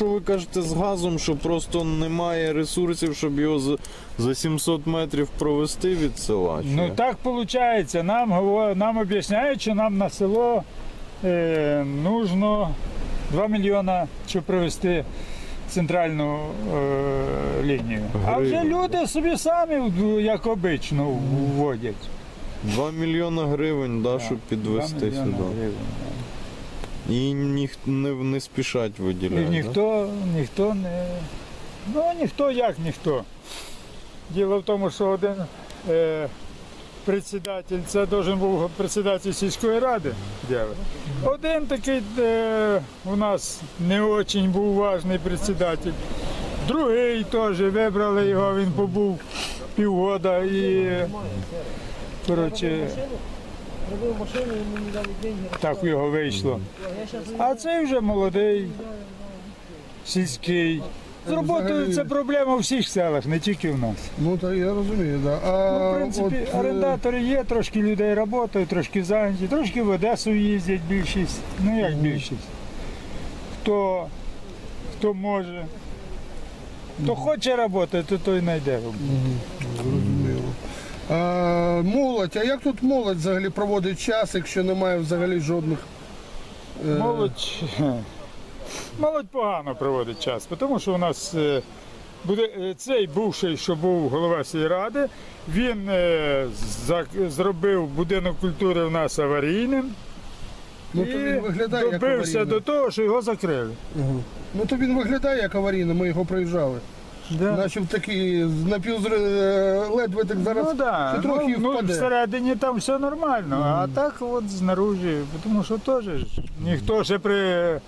Що ви кажете з газом, що просто немає ресурсів, щоб його за, за 700 метрів провести від села? чи Ну так виходить. Нам, говор- нам об'ясняють, що нам на село е, нужно 2 мільйона, щоб провести центральну е, лінію. А вже Гривень. люди собі самі, як обично, вводять. 2 мільйона гривень, да, щоб підвести мільйони сюди. гривень, І ніх, не, не спішать виділяти. І ніхто, ніхто не. Ну ніхто як ніхто. Діло в тому, що один е, председатель, це должен був председатель сільської ради. діло. Один такий е, у нас не дуже був важний председатель. Другий теж вибрали його, він побув півгода і коротше, Робив машину, йому не дали деньги. так його вийшло. А цей вже молодий, сільський. З роботою це проблема у всіх селах, не тільки в нас. Ну так я розумію, да. А, Ну, в принципі, от, е, орендатори є, трошки людей працюють, трошки зайняті, трошки в Одесу їздять більшість. Ну як більшість. Хто, хто може, хто хоче працювати, то той знайде роботу. Зрозуміло. А, молодь, а як тут молодь взагалі проводить час, якщо немає взагалі жодних. е, Молодь, молодь погано проводить час, тому що у нас е, буде е, цей бувший, що був голова сільради, він е, зак- зробив будинок культури у нас аварійним. Ну то він виглядає як добився аварійний. до того, що його закрили. Ну то він виглядає як аварійний, ми його проїжджали. Наче в такий напівзри ледве так зараз. ну, да. ще трохи ну, ну, всередині там все нормально, а так от знаружі, тому що теж ж ніхто ще при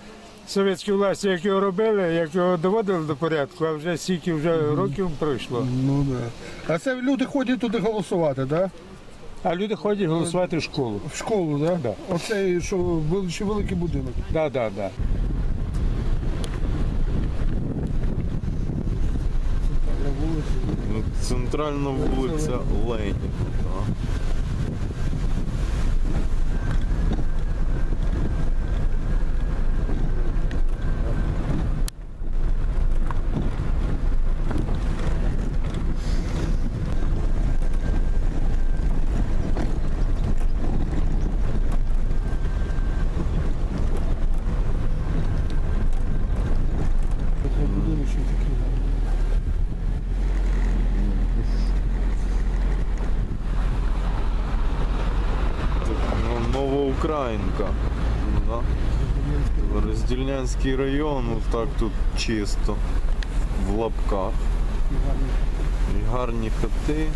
совєтській власті, як його робили, як його доводили до порядку, а вже стільки вже років пройшло. Ну да. А це люди ходять туди голосувати, да? А люди ходять голосувати в школу. В школу, да? Да. Оцей, що вел- ще великий будинок. Да, да, да. Центральна вулиця Леніна. Да. Будинок ще такий. Тут, ну, Новоукраїнка. Да. Роздільнянський район, ну, так тут чисто. В лапках. І гарні хати.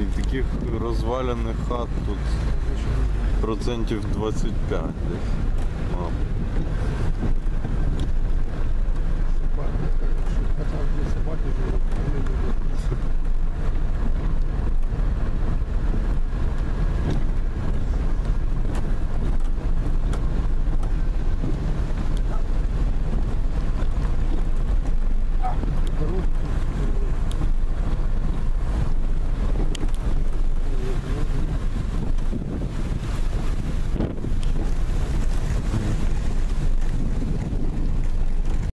І таких розвалених хат тут процентів 25 десь.